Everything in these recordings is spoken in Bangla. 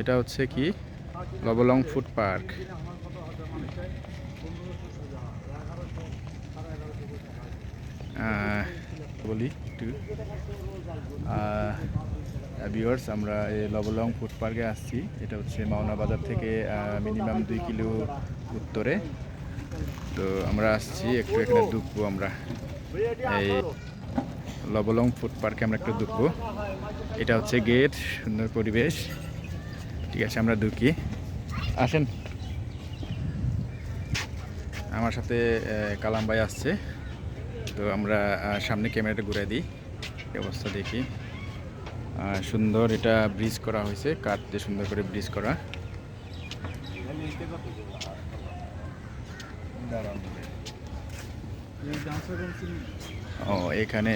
এটা হচ্ছে কি? Lobolong food park. বলি ভিউয়ার্স আমরা এই লবলং ফুড পার্কে আসছি। এটা হচ্ছে মাওনা বাজার থেকে মিনিমাম দুই কিলো উত্তরে। তো আমরা আসছি, একটু এখানে ঢুকবো আমরা। এই লবলং ফুড পার্কে আমরা একটু ঢুকবো। এটা হচ্ছে গেট, সুন্দর পরিবেশ। ঠিক আছে আমরা ঢুকি। আসেন। আমার সাথে কালাম ভাই আসছে। তো আমরা সামনে ক্যামেরাটা ঘুরে দিই। অবস্থা দেখি। সুন্দর এটা ব্রিজ করা হয়েছে কাঠ দিয়ে সুন্দর করে ব্রিজ করা। ও এখানে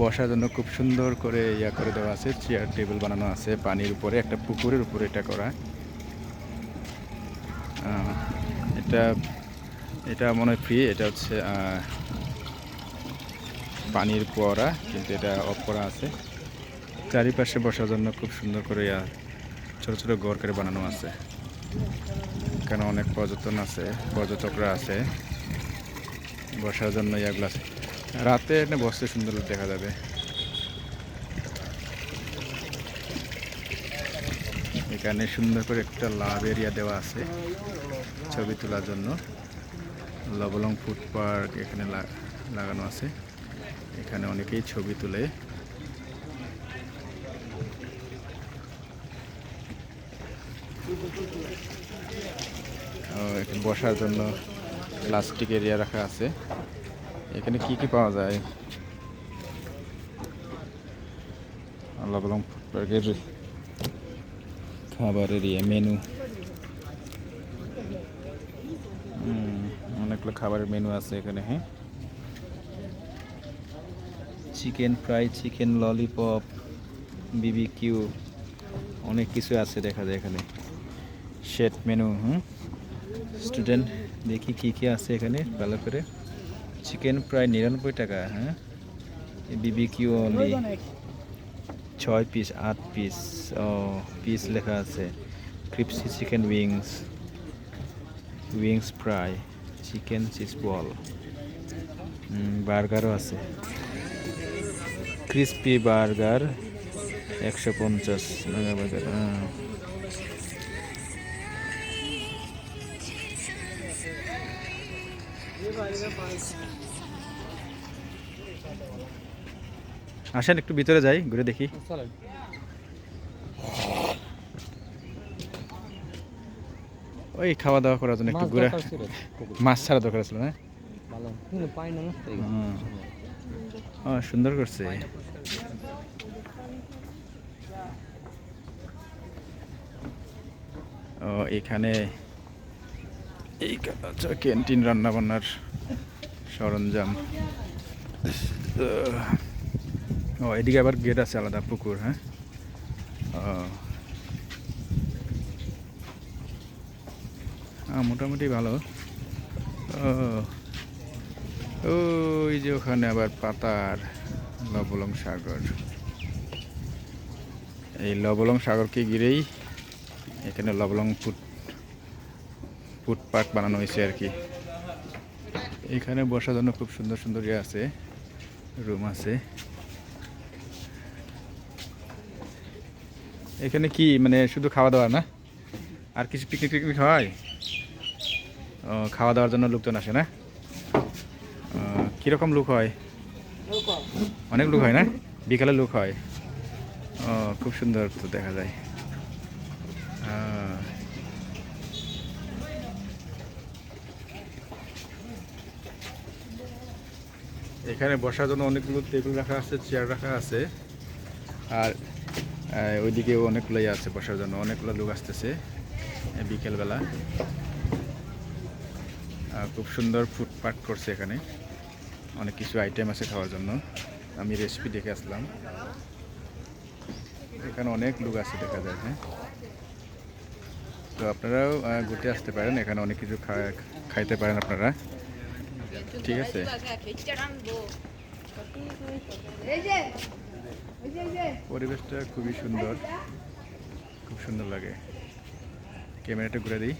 বসার জন্য খুব সুন্দর করে ইয়া করে দেওয়া আছে চেয়ার টেবিল বানানো আছে, পানির উপরে, একটা পুকুরের উপরে এটা করা। এটা এটা মনে হয় ফ্রি এটা হচ্ছে পানির পোয়ারা কিন্তু এটা অফ করা আছে। চারিপাশে বসার জন্য খুব সুন্দর করে ইয়া, ছোটো ছোটো ঘর করে বানানো আছে। এখানে অনেক পর্যটন আছে, পর্যটকরা আছে। বসার জন্য ইয়াগুলো আছে রাতে এখানে বসতে সুন্দর দেখা যাবে। এখানে সুন্দর করে একটা লাভ এরিয়া দেওয়া আছে, ছবি তোলার জন্য। লবলং ফুড পার্ক এখানে লাগানো আছে। এখানে অনেকেই ছবি তুলে। বসার জন্য প্লাস্টিক এরিয়া রাখা আছে। এখানে কি কি পাওয়া যায়? লবলং ফুড পার্কের খাবারের ইয়ে মেনু অনেকগুলো খাবারের মেনু আছে এখানে হ্যাঁ? Chicken fry chicken lollipop B B Q অনেক কিছু আছে দেখা যায় এখানে। শেট মেনু হুম? স্টুডেন্ট দেখি কি কি আছে এখানে, ভালো করে। চিকেন প্রায় নিরানব্বই টাকা হ্যাঁ? বিবি কিউ ছয় পিস আট পিস ও পিস লেখা আছে। Crispy chicken wings wings fry chicken cheese ball বার্গারও আছে। ক্রিসপি বার্গার একশো পঞ্চাশ বার্গার আসেন একটু ভিতরে যাই ঘুরে দেখি। ওই খাওয়া দাওয়া করার জন্য একটু ঘুরে। মাছ ছাড়া দরকার ছিল না? সুন্দর করছে। ও এখানে এই ক্যান্টিন রান্না বান্নার সরঞ্জাম ও, এদিকে আবার গেট আছে, আলাদা পুকুর হ্যাঁ? মোটামুটি ভালো। ওই যে ওখানে আবার পাতার লবলং সাগর। এই লবলং সাগরকে ঘিরেই এখানে লবলং ফুট ফুড পার্ক বানানো হয়েছে আর কি। এখানে বসার জন্য খুব সুন্দর সুন্দর ইয়ে আছে, রুম আছে। এখানে কি মানে শুধু খাওয়া দাওয়া না? আর কিছু পিকনিক টিকনিক হয়? ও, খাওয়া দাওয়ার জন্য লোকজন আসে না? কীরকম লোক হয়? অনেক লোক হয় না? বিকালে লোক হয়। ও, খুব সুন্দর তো দেখা যায়। এখানে বসার জন্য অনেকগুলো টেবিল রাখা আছে চেয়ার রাখা আছে। আর ওইদিকেও অনেকগুলোই আছে বসার জন্য, অনেকগুলো লোক আসতেছে বিকেলবেলা। খুব সুন্দর পার্ক করছে এখানে। অনেক কিছু আইটেম আছে খাওয়ার জন্য। আমি রেসিপি দেখে আসলাম। এখানে অনেক লোক আছে দেখা যায় হ্যাঁ। তো আপনারাও ঘুরতে আসতে পারেন। এখানে অনেক কিছু খাইতে পারেন আপনারা। ঠিক আছে। পরিবেশটা খুবই সুন্দর। খুব সুন্দর লাগে। ক্যামেরাটা ঘুরে দিই।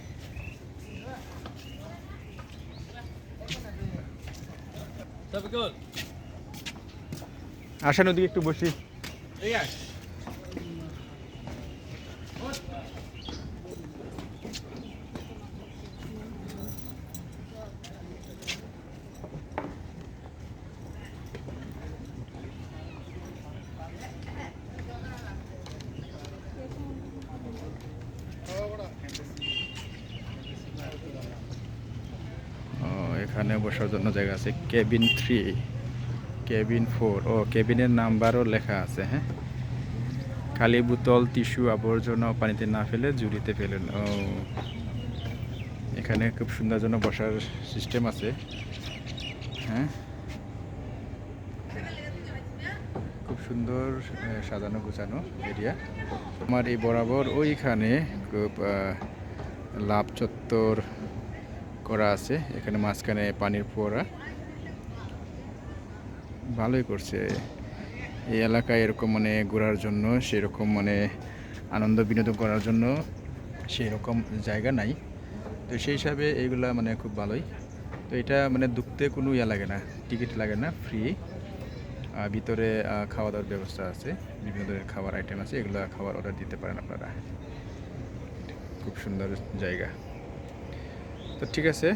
আসেন ওদিকে একটু বসি ও এখানে বসার জন্য জায়গা আছে। কেবিন থ্রি, কেবিন ফোর, ও কেবিনের নাম্বারও লেখা আছে হ্যাঁ? খালি বোতল, টিস্যু, আবর্জনা পানিতে না ফেলে জুড়িতে ফেলেন ও। এখানে খুব সুন্দর জন্য বসার সিস্টেম আছে হ্যাঁ? খুব সুন্দর সাজানো গোছানো এরিয়া। আমার এই বরাবর ওইখানে খুব লাভ চত্বর করা আছে, এখানে মাঝখানে পানির ফোয়ারা। ভালোই করছে। এই এলাকায় এরকম মানে ঘোরার জন্য, সেরকম মানে আনন্দ বিনোদন করার জন্য সেই রকম জায়গা নাই। তো সেই হিসাবে এইগুলা মানে খুব ভালোই। তো এটা মানে ঢুকতে কোনো ইয়া লাগে না, টিকিট লাগে না ফ্রি ভিতরে খাওয়া দাওয়ার ব্যবস্থা আছে, বিভিন্ন ধরনের খাবার আইটেম আছে, এগুলো খাবার অর্ডার দিতে পারেন আপনারা। খুব সুন্দর জায়গা। ঠিক আছে